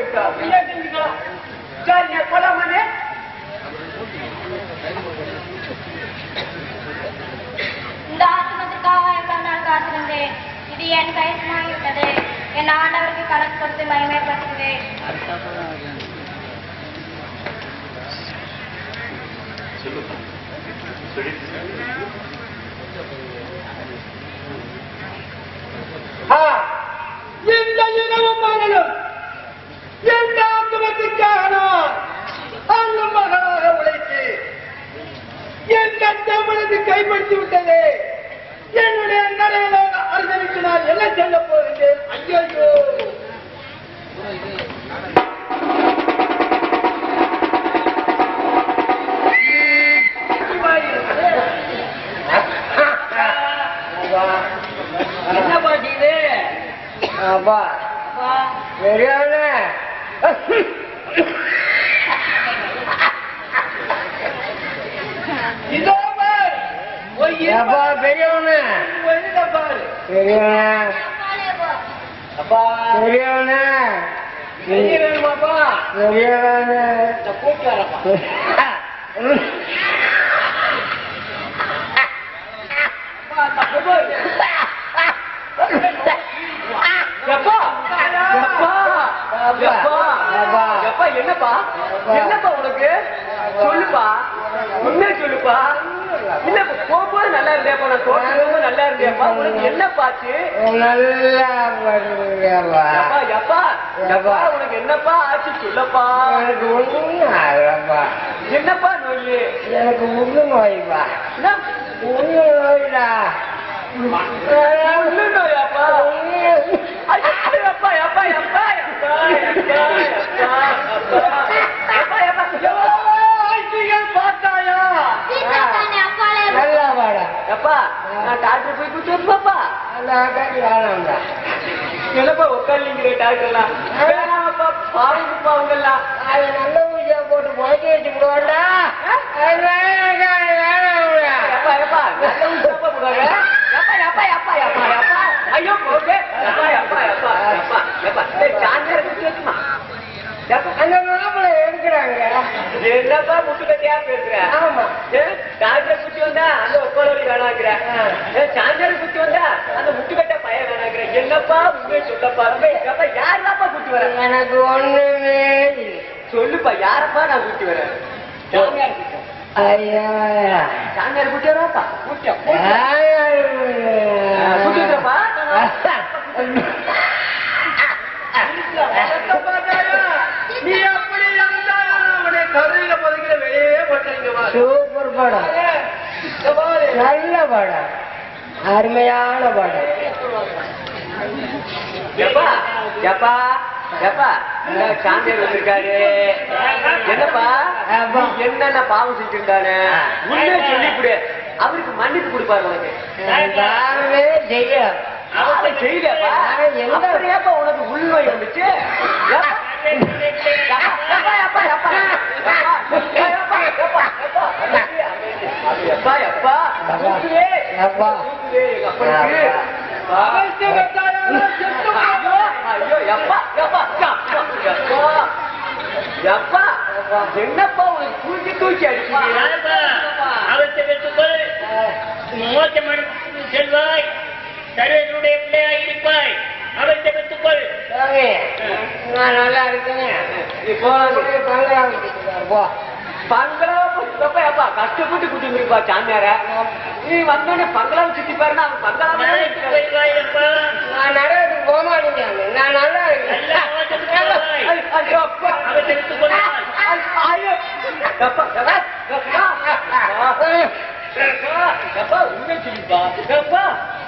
இருக்கா நீயே செஞ்சுக்கலாம் சரி போலாமானே இந்த ஆசிரமத்திற்காக எவ்வளவு நாள் காத்திருந்தேன். இது என் கைசமாகிவிட்டது என் ஆண்டவருக்கு கணக்கு கொடுத்து மகிமைப்படுத்துகிறேன் ஆ, ってみてね என்னப்பா? என்னப்பா உனக்கு சொல்லுப்பா உண்மை சொல்லுப்பா இல்ல போகும்போது நல்லா இருந்தியாப்பா நான் தோற்று நல்லா இருந்தியாப்பா உனக்கு என்ன பாச்சு நல்லா எப்பா உனக்கு என்னப்பா ஆச்சு சொல்லப்பா? எனக்கு ஒண்ணும் ஆகலப்பா. என்னப்பா நோய்? எனக்கு முள்ளு நோய்ப்பா. முள்ளு நோய்டா. முள்ளு நோயாப்பா? என்னப்பா உட்காந்துங்கிறேன் டாக்டர்லாம். பாவிப்பா உங்கெல்லாம் நல்ல ஊசியா போட்டு முளைக்க வச்சு விடுவாண்டா ஐயோ போட்டு அப்பா அப்பா அப்பா அப்பா சாயந்தரம் அந்த மாப்பிள்ளை எடுக்கிறாங்க. என்னப்பா முட்டு கட்டியா பேசுற? ஆமா. டாக்டர் குத்தி வந்தா அந்த ஒப்பலோடி வேணாங்கிற. சாயந்தரம் வந்தா அந்த முட்டு கட்ட பையன் வேணாங்கிற. என்னப்பா உண்மை சொல்லப்பா? எப்பா யாருதாப்பா குத்தி வர? எனக்கு ஒண்ணுமே. சொல்லுப்பா யாரப்பா நான் குத்தி வரேன் சாமியார் வரேன். ஐயா. சாமியார் குத்தி வராப்பா குட்டியா சூப்பர் படம். நல்ல படம். அருமையான படம். ஜப்பா ஜப்பா ஜப்பா சாந்தியர் வந்திருக்காரு. என்னப்பா? என்னென்ன பாவம் செஞ்சிருக்காரு முன்னே சொல்லிவிடு அவருக்கு மன்னிப்பு கொடுப்பாரு உனக்கு. ஜெய அவன் செய்யலப்பா எல்லாம் உனக்கு உள்வை வந்துச்சு. என்னப்பா ஒரு தூக்கி தூக்கி அடிச்சு செல்வாய் தலைவனுடைய பிள்ளையாய் இருப்பாய். அதை தெரிவித்துக்கொள் நான் நல்லா இருக்கேன் இப்போ பங்களா பங்களா அப்பா கஷ்டப்பட்டு கூட்டிட்டு இருப்பா சாமியார நீ வந்தோட பங்களாவை சுத்தி பாருன்னா அவன் பங்களாவே நான் நிறைய போக மாட்டேங்க நான் நல்லா இருக்கேன் உண்மை சொல்லிப்பா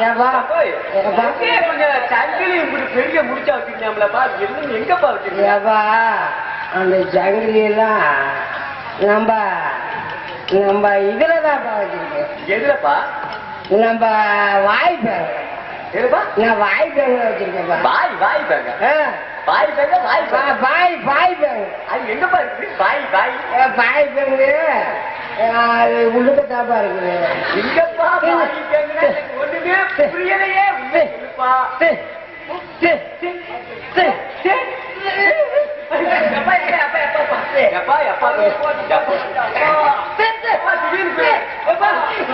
ஏன்பா? கொஞ்சம் சங்கிலி இப்படி பெரிய முடிச்சா வச்சிருக்காங்களப்பா என்ன எங்கப்பா வச்சிருக்கா அந்த சங்கிலி எல்லாம் நம்ம நம்ம இதுல தான்ப்பா வச்சிருக்கேன். நம்ம வாய் பேங்கப்பா நான் வாய் பேங்க வச்சிருக்கேன்ப்பா வாய் வாய் பேங்க. வாய் பேங்க வாய் பாய் பாய் பேங்க் அது எங்க பாய் பாய் பாய் பேங்கு அது உள்ளுக்கட்டாப்பா இருக்குது எங்கப்பா ஒண்ணுமே புரியலையே எப்பா எப்பா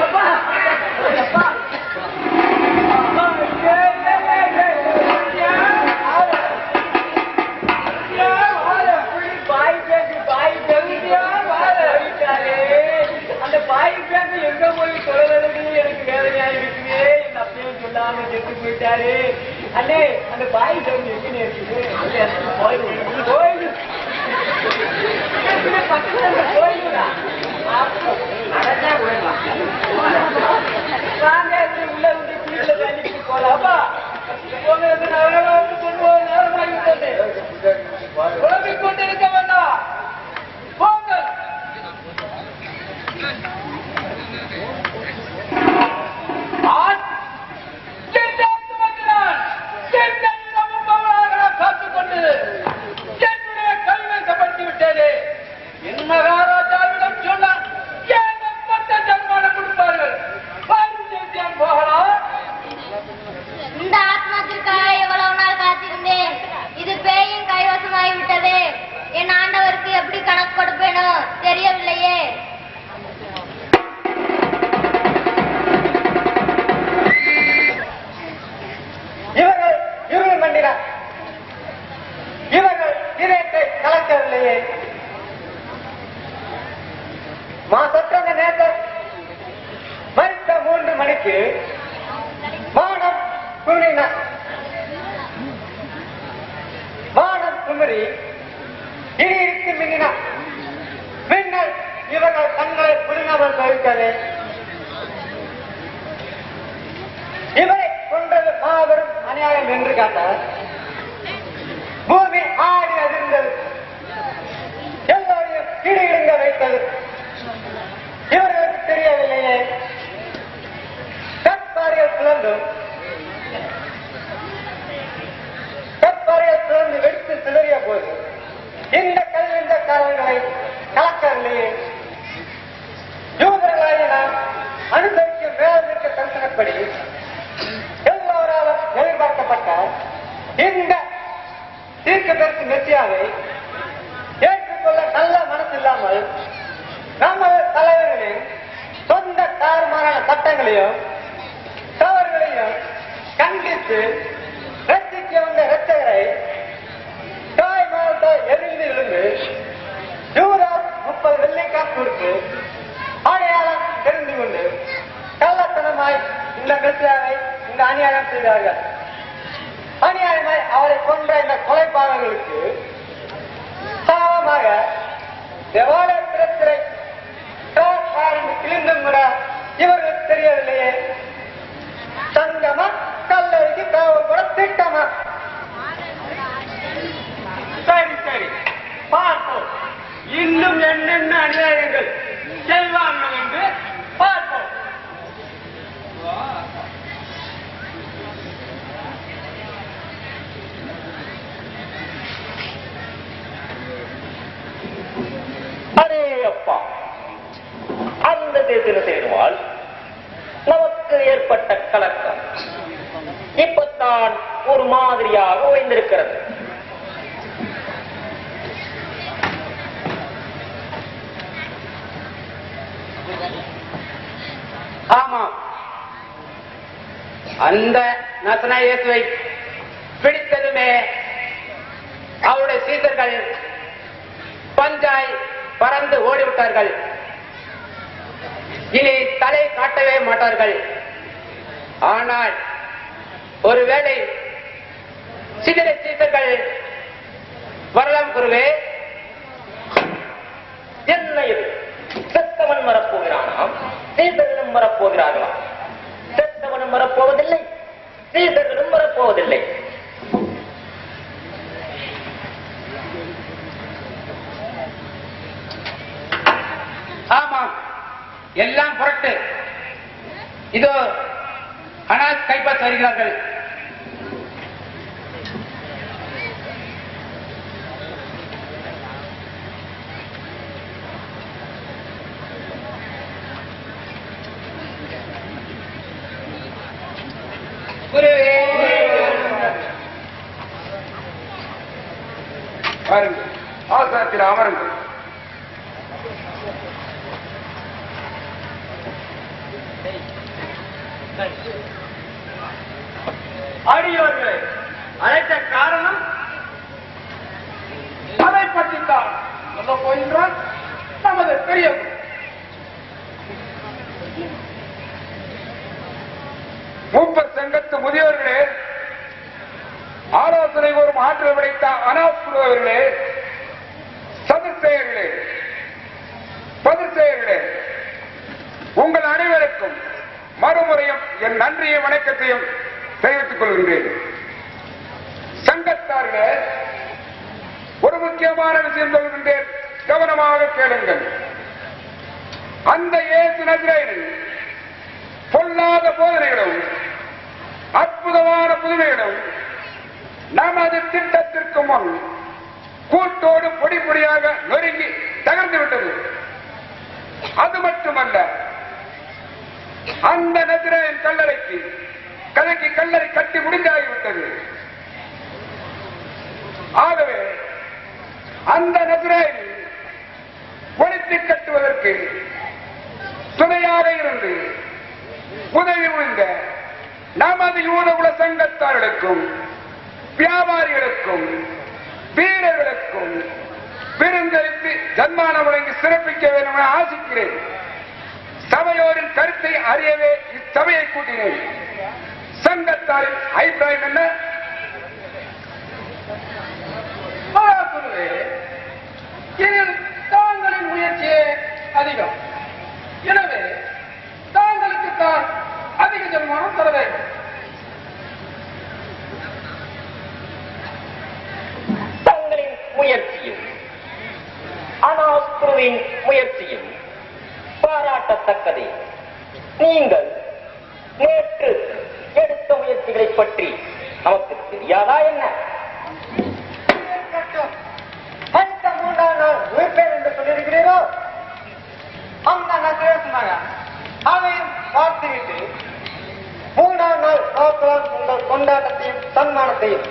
எப்பா எப்பா எனக்கு வேதனையா இருக்குது எங்க சொல்லாம செத்து போயிட்டாரு. அண்ணே அந்த பாய் பேங்கு எங்க இருக்குது கோயில் கோயில் பக்கத்துல கோயிலுடா. கொன்ற இந்த கொலைப்பாளர்களுக்கு சாபமாக தேவாலயத்திரத்திரை கிழிந்தும் கூட இவர்களுக்கு தெரியவில்லையே. சங்கமா கல்லறிக்கு தேவைப்பட திட்டமா சரி சரி. பார்ப்போம். இன்னும் என்னென்ன அநியாயங்கள் செய்வார்கள் என்று பார்ப்போம். அப்பா. அந்த தேசில சேருவால் நமக்கு ஏற்பட்ட கலக்கம். இப்பத்தான் ஒரு மாதிரியாக ஓய்ந்திருக்கிறது ஆமாம் அந்த நசனா இயேசுவை பிடித்ததுமே அவருடைய சீசர்கள் பஞ்சாய் மாறிவிட்டார்கள் இனி தலை காட்டவே மாட்டார்கள். ஆனால் ஒருவேளை சிதிர சீசர்கள் வரலாம் குருவே. என்ன இது செத்தவன் வரப்போகிறானாம். சீசர்களும் வரப்போகிறார்களாம். செத்தவனும் வரப்போவதில்லை. சீசர்களும் வரப்போவதில்லை. ஆமா. எல்லாம் புரட்டு. இதோ அனாஸ் கைப்பற்ற வருகிறார்கள் குருவே பாருங்கள் ஆசாரத்தில் அமருங்கள் அடியோர்களே அழைத்த காரணம் அதை பற்றித்தான் சொல்ல போகின்றான் நமது பெரிய மூப்பர் சங்கத்து முதியோர்களே ஆலோசனை ஒரு ஆற்றல் படைத்த அனாப்புவர்களே சதுசெயர்களே பதிர்செயர்களே உங்கள் அனைவருக்கும் மறுமுறையும் என் நன்றியும் வணக்கத்தையும் தெரிவித்துக் கொள்கின்றேன். சங்கத்தார்களே ஒரு முக்கியமான விஷயம் சொல்கின்றேன். கவனமாக கேளுங்கள். அந்த ஏசு நகரில் பொல்லாத போதனைகளும் அற்புதமான புதுமையிடம் நமது திட்டத்திற்கு முன் கூட்டோடு பொடி பொடியாக நொறுங்கி தகர்ந்து விட்டது. அது மட்டுமல்ல அந்த நஜரேயன் கல்லறைக்கு கதைக்கு கல்லறை கட்டி முடிந்தாகிவிட்டது. ஆகவே அந்த நஜரேயனை ஒழித்து கட்டுவதற்கு துணையாக இருந்து உதவி புரிந்த நமது ஊரகுல சங்கத்தார்களுக்கும் வியாபாரிகளுக்கும் வீரர்களுக்கும் விருந்தளித்து சன்மானம் வழங்கி சிறப்பிக்க வேண்டும் என ஆசிக்கிறேன். சபையோரின் கருத்தை அறியவே இச்சபையை கூட்டினேன். சங்கத்தாரின் அபிப்பிராயம் என்ன? குருவே இதில் தாங்களின் முயற்சியே அதிகம். எனவே தாங்களுக்கு தான் அதிக ஜன்மானம் தர வேண்டும். தங்களின் முயற்சியும் அனாஸ்குருவின் முயற்சியும் பாராட்டத்தக்கதே. நீங்கள் நேற்று எடுத்த முயற்சிகளை பற்றி நமக்கு தெரியாதா என்ன? மூன்றாம் நாள் உயிர்ப்பேன் என்று சொல்லியிருக்கிறீரோ? அந்த நகரம் சொன்னாங்க அதையும் பார்த்துவிட்டு மூன்றாம் நாள் உங்கள் கொண்டாட்டத்தையும் சன்மானத்தையும்.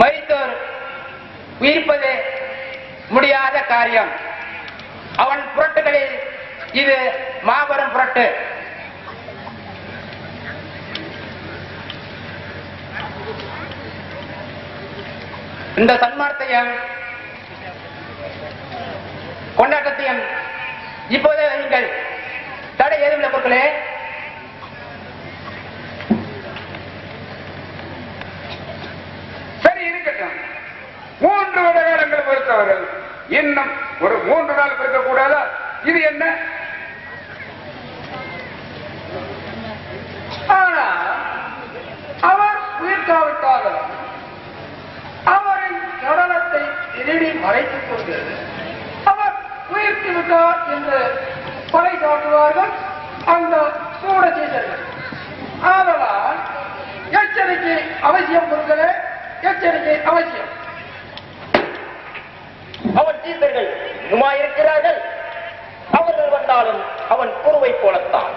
மரித்தோர் உயிர்ப்பது முடியாத காரியம். அவன் புரட்டுகளில் இது மாபெரும் புரட்டு. இந்த சன்மானத்தையும் கொண்டாட்டத்தையும் இப்போதே நீங்கள் தடை ஏதுமில்லை பொருட்களே. சரி இருக்கட்டும். மூன்று வருடங்கள் பொறுத்தவர்கள். இன்னும் ஒரு மூன்று நாள் பொறுக்க கூடாதா இது என்ன? ஆனா அவர் உயிர்க்காவிட்டாலும் அவரின் நடனத்தை திருடி மறைத்துக் கொண்டு உயிர்த்து விட்டார் என்று கொலை சாட்டுவார்கள் அந்த சூடசீசர்கள் ஆதலால் எச்சரிக்கை அவசியம் பொருட்களே எச்சரிக்கை அவசியம். அவன் சீசர்கள் இன்னுமாயிருக்கிறார்கள் அவர்கள் வந்தாலும் அவன் குருவை போலத்தான்.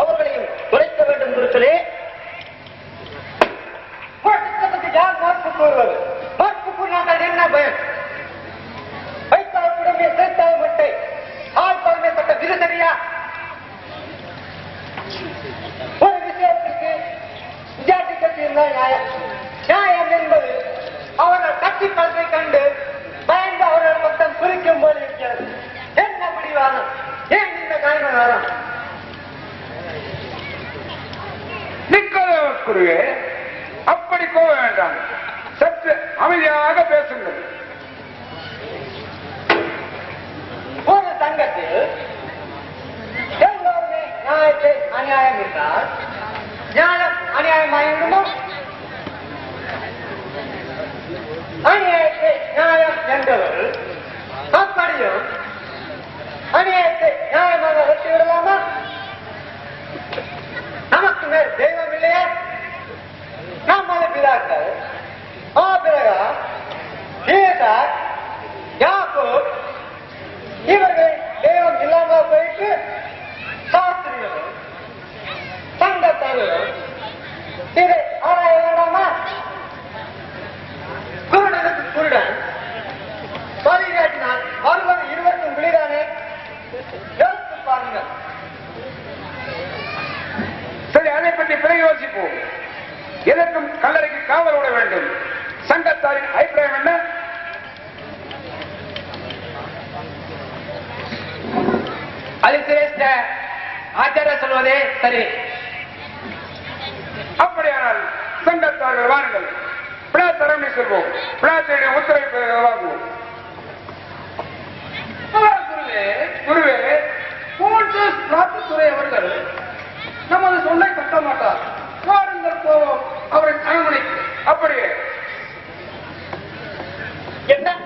அவர்களையும் துரைக்க வேண்டும் குருக்களே. யார் மார்ப்பு கூறுவது மார்ப்பு கூறினால் என்ன பயன்? வைத்தாவுடனே சேர்த்தால் மட்டை ஆள் பழமைப்பட்ட விது ஒரு விஷயத்திற்கு விஜயாட்டி கட்டியிருந்தால் நியாயம். நியாயம் என்பது அவர்கள் கட்சி பலத்தை கண்டு பயந்து அவர்கள் மொத்தம் குறிக்கும் போது இருக்கிறது என்ன பிடிவாதம் ஏன் இந்த காரணம் நிக்கோதேவ குருவே வேண்டாம். சற்று அமைதியாக பேசுங்கள். ஆச்சாரிய சொல்வதே சரி. அப்படியானால் சங்கத்தார்கள் வாருங்கள். பிளாத்தரமை செல்வோம்? பிளாத்தருடைய உத்தரவை வாங்குவோம். குருவே குருவே அவர்கள் நமது சொல்லை கட்ட மாட்டார். வாருங்கள் போவோம் அவரின் அரண்மனைக்கு. அப்படியே. என்ன?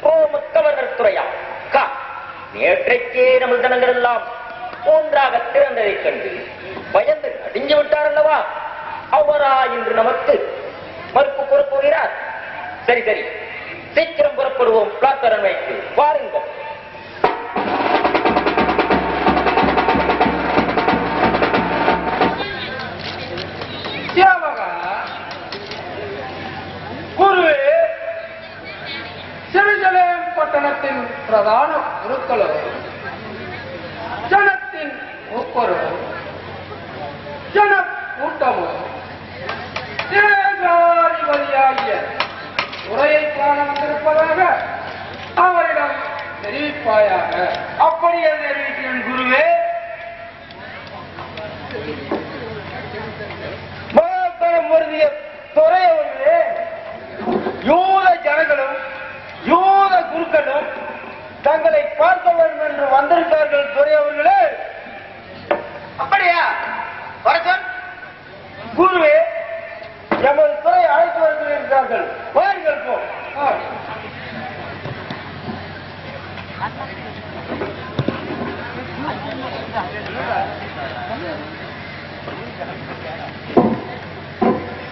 ஓ ரோமத்தவர்கள் துறையா? கா நேற்றைக்கே நமது தனங்கள் எல்லாம் ஒன்றாக திறந்ததைக் கண்டு பயந்து அடிஞ்சு விட்டார் அல்லவா? அவரா என்று நமக்கு மறுப்பு கூறப்போகிறார். சரி சரி. சீக்கிரம் புறப்படுவோம். பிளாத்தரண்மைக்கு வாருங்கள். பாருங்கள் குருவே சிறுஜலம் பட்டணத்தின் பிரதான குருக்களோ ஒப்பரோ ஜன கூட்டமோ தேசாதிபதியாகிய உரையை காண வந்திருப்பதாக அவரிடம் தெரிவிப்பாயாக. அப்படியே தெரிவிக்கிறேன் குருவே.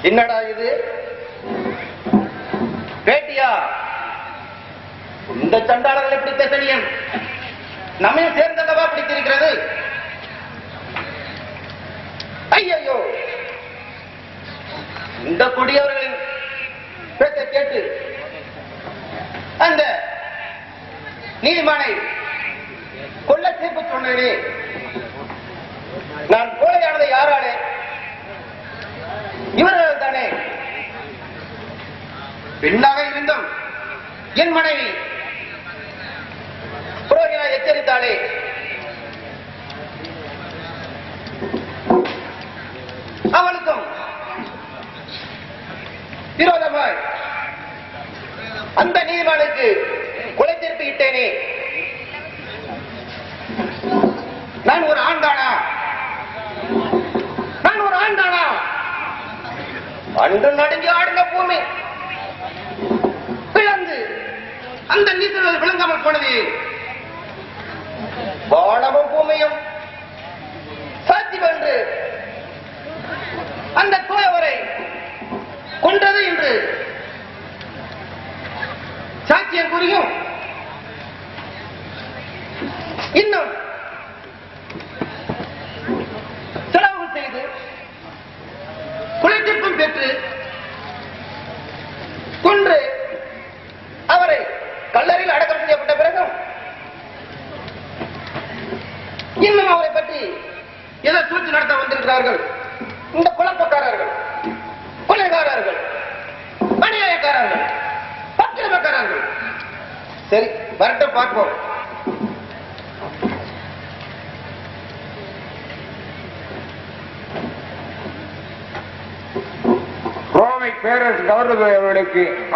என்னடா இது? பேட்டியா? இந்த சண்டாளர்களை பிடித்த சனியன் நம்மையும் சேர்ந்தல்லவா பிடித்திருக்கிறது? ஐயோ இந்த கொடியவர்களின் பேச்சை கேட்டு அந்த நீதிமானை கொல்ல தீர்ப்பு சொன்னேனே. நான் கோழையானதை யாராலே? இவர்கள் பெண்ணாக இருந்தும். என் மனைவி புரோகிதா எச்சரித்தாளே அவளுக்கும் விரோதமாய் அந்த நீதிமானுக்கு கொலை தீர்ப்பு இட்டேனே நான் ஒரு ஆண்டானா நான் ஒரு ஆண்டானா அன்று நடுங்கி ஆடின பூமி அந்த நீச்சல் விளங்காமல் போனது. வானமும் பூமியும் சாத்தியம் என்று அந்த தூயவரை கொண்டது என்று சாட்சியம் புரியும் இன்னும் செலவு செய்து குலைத்திற்பம் பெற்று கொன்று அவரை கல்லறையில் அடக்கம் செய்யப்பட்ட பிறகும் இன்னும் அவரை பற்றி எதை சூழ்ச்சி நடத்த வந்திருக்கிறார்கள். இந்த குழப்பக்காரர்கள் கொலைகாரர்கள் அநியாயக்காரர்கள் பத்திரமக்காரர்கள் சரி வரட்டும் பார்ப்போம். ரோமை பேரரசு கவர்னர்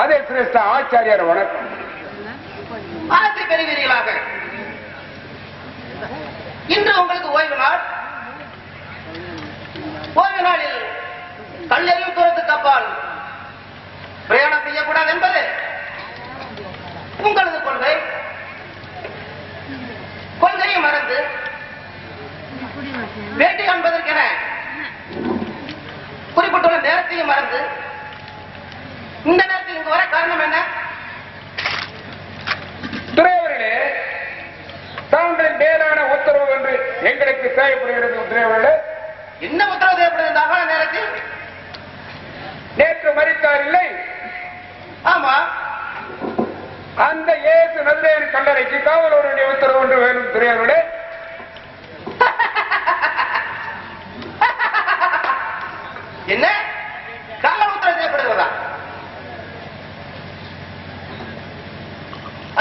அதே சிரேஷ்ட ஆச்சாரியார் வணக்கம். ஆசை பெறுவீர்களாக. இன்று உங்களுக்கு ஓய்வு நாள். ஓய்வு நாளில் கல்லறிவு தூரத்துக்கு அப்பால் பிரயாணம் செய்யக்கூடாது என்பது உங்களது கொள்கை. கொள்கையை மறந்து வேட்டி காண்பதற்கென குறிப்பிட்டுள்ள நேரத்தையும் மறந்து இந்த நேரத்தில் இங்கு வர காரணம் என்ன துறையவர்களே தாங்கள் மேலான உத்தரவு என்று எங்களுக்கு தேவைப்படுகிறது துறையவர்களே என்ன உத்தரவு தேவைப்படுது இந்த அகால நேரத்தில்? நேற்று மறித்தார் இல்லை. ஆமா. அந்த இயேசு நதிரேயன் கல்லறைக்கு காவலருடைய உத்தரவு ஒன்று வேணும் துறையவர்களே என்ன கால உத்தரவு தேவைப்படுகிறதா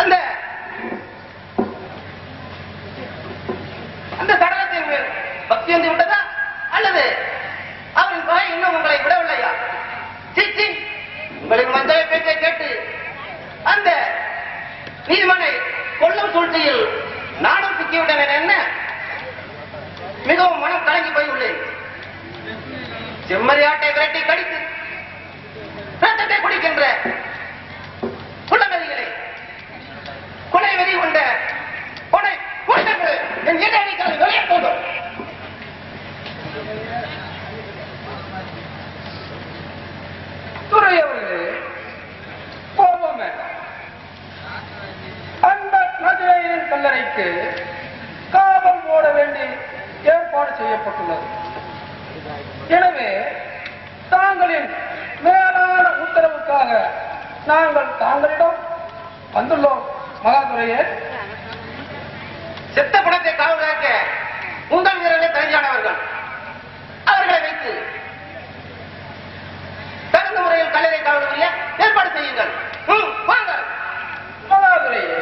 அந்த அந்த சடலத்தின் மேல் பக்தி வந்து விட்டதா அல்லது அவரின் பகை இன்னும் உங்களை விடவில்லையா சிச்சி உங்களின் மஞ்சளை பேச்சை கேட்டு அந்த நீதிமனை கொல்லும் சூழ்ச்சியில் நானும் சிக்கிவிட்டேன் என்ன மிகவும் மனம் கலங்கி போய் உள்ளேன் விளையாட்டை விரட்டி கடித்து ரத்தத்தை குடிக்கின்ற குலநதிகளை கொலை வெறி கொண்ட கொலை கூட்டங்கள் என் எதிரணிகளை வெளியே போதும். துறை அவர்களே கோபம் அந்த நதிரையின் கல்லறைக்கு காவல் ஓட வேண்டி ஏற்பாடு செய்யப்பட்டுள்ளது. எனவே தாங்களின் மேலான உத்தரவுக்காக நாங்கள் தாங்களிடம் வந்துள்ளோம். மகாதுரையே. செத்த பணத்தை காவலாக்க உங்கள் வீரர்கள் தகுதியானவர்கள். அவர்களை வைத்து தகுந்த முறையில் கல்லறை காவல் புரிய ஏற்பாடு செய்யுங்கள் ம், வாங்கள் மகாதுரையே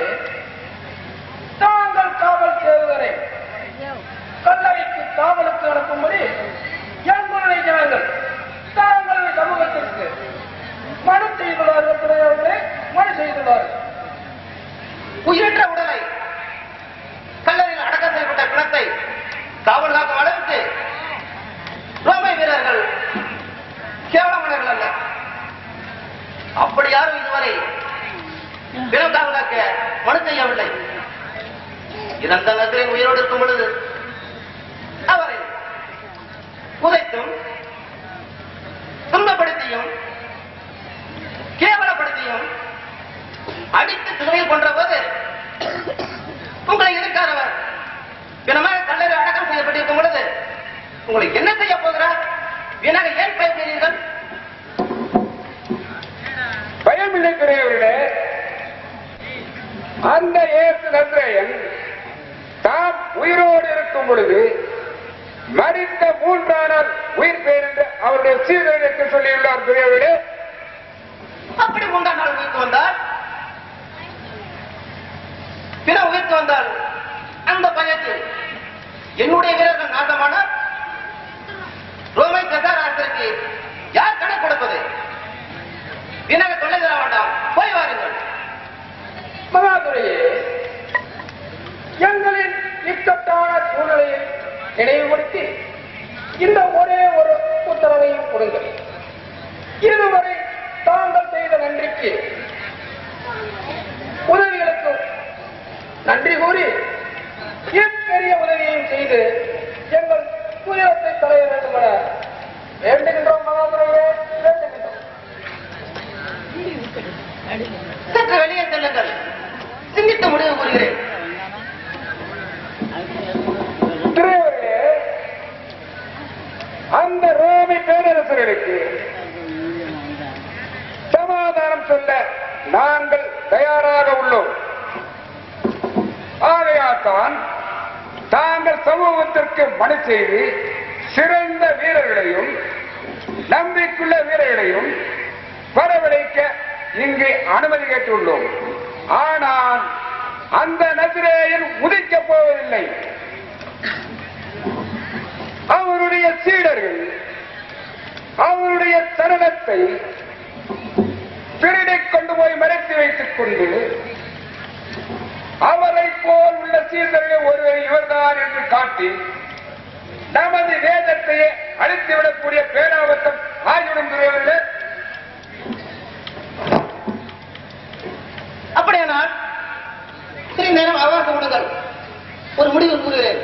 தாங்கள் காவல் செய்வதை கல்லறைக்கு காவலுக்கு அனுப்பும்படி எங்களுடைய ஜனங்கள் தாங்களுடைய சமூகத்திற்கு மனு செய்துள்ளார்கள் துறையவர்களே மனு செய்துள்ளார்கள் உயிரற்ற உடலை கல்லறையில் அடக்கம் செய்யப்பட்ட பிணத்தை காவல் காக்கும் அளவுக்கு ரோமை வீரர்கள் கேவலமானவர்கள் அல்ல அப்படி யாரும் இதுவரை பிணம் காவல் காக்க மனு செய்யவில்லை இறந்த நகரின் உயிரோடு இருக்கும் பொழுது அவரை உதைத்தும் துன்பப்படுத்தியும் கேவலப்படுத்தியும் அடித்து சிலுவையில் கொன்ற போது உங்களை எதிர்க்காதவர் பிணமாக கல்லறை அடக்கம் செய்யப்பட்டிருக்கும் பொழுது உங்களை என்ன செய்ய போகிறார் வீணாக ஏன் பயப்படுகிறீர்கள்? பயமில்லை துறையவர்களே அந்த இயேசு நதிரேயன் தாம் உயிரோடு இருக்கும் பொழுது மறித்த மூன்றானால் உயிர் பெயர் என்று அவருடைய சீடர்களுக்கு சொல்லியுள்ளார் துறையவர்களே அப்படி மூன்றாம் நாள் உயிர்த்து வந்தால் பிற உயிர்த்து வந்தால் அந்த பயத்தில் என்னுடைய வீரர்கள் நாசமானால் ரோமை கதாராசருக்கு யார் கணக்கு கொடுப்பது? வீணாக தொல்லை தர வேண்டாம். போய் வாருங்கள். மகாதுரையே எங்களின் இக்கட்டான சூழ்நிலையை நினைவுபடுத்தி இந்த ஒரே ஒரு உத்தரவையும் கொடுங்கள். இதுவரை தாங்கள் செய்த நன்றிக்கு உதவிகளுக்கு நன்றி கூறி இப்பெரிய உதவியையும் செய்து எங்கள் துயரத்தை தலைய வேண்டும் என வேண்டுகின்றோம் வேண்டுகின்றோம். சற்று வெளியே செல்லுங்கள். சிந்தித்து முடிவு கூறுகிறேன். அந்த ரோமி பேரரசர்களுக்கு சமாதானம் சொல்ல நாங்கள் தயாராக உள்ளோம். ஆகையால்தான் தாங்கள் சமூகத்திற்கு மனு செய்து சிறந்த வீரர்களையும் நம்பிக்குள்ள வீரர்களையும் வரவழைக்க இங்கு அனுமதி கேட்டுள்ளோம். ஆனால் அந்த நதிரேயன் உதிக்கப் போவதில்லை. அவருடைய சீடர்கள் அவருடைய சரணத்தை போய் மறைத்து வைத்துக் கொண்டு அவரை போல் உள்ள சீர்தர்கள் ஒருவர் இவர்தான் என்று காட்டி நமது வேதத்தையே அழித்துவிடக்கூடிய பேராபத்தம் ஆகிவிடும் துறையில் அப்படியானால் சிறிது நேரம் அவகாசம் கொடுங்கள். ஒரு முடிவு கூறுகிறேன்.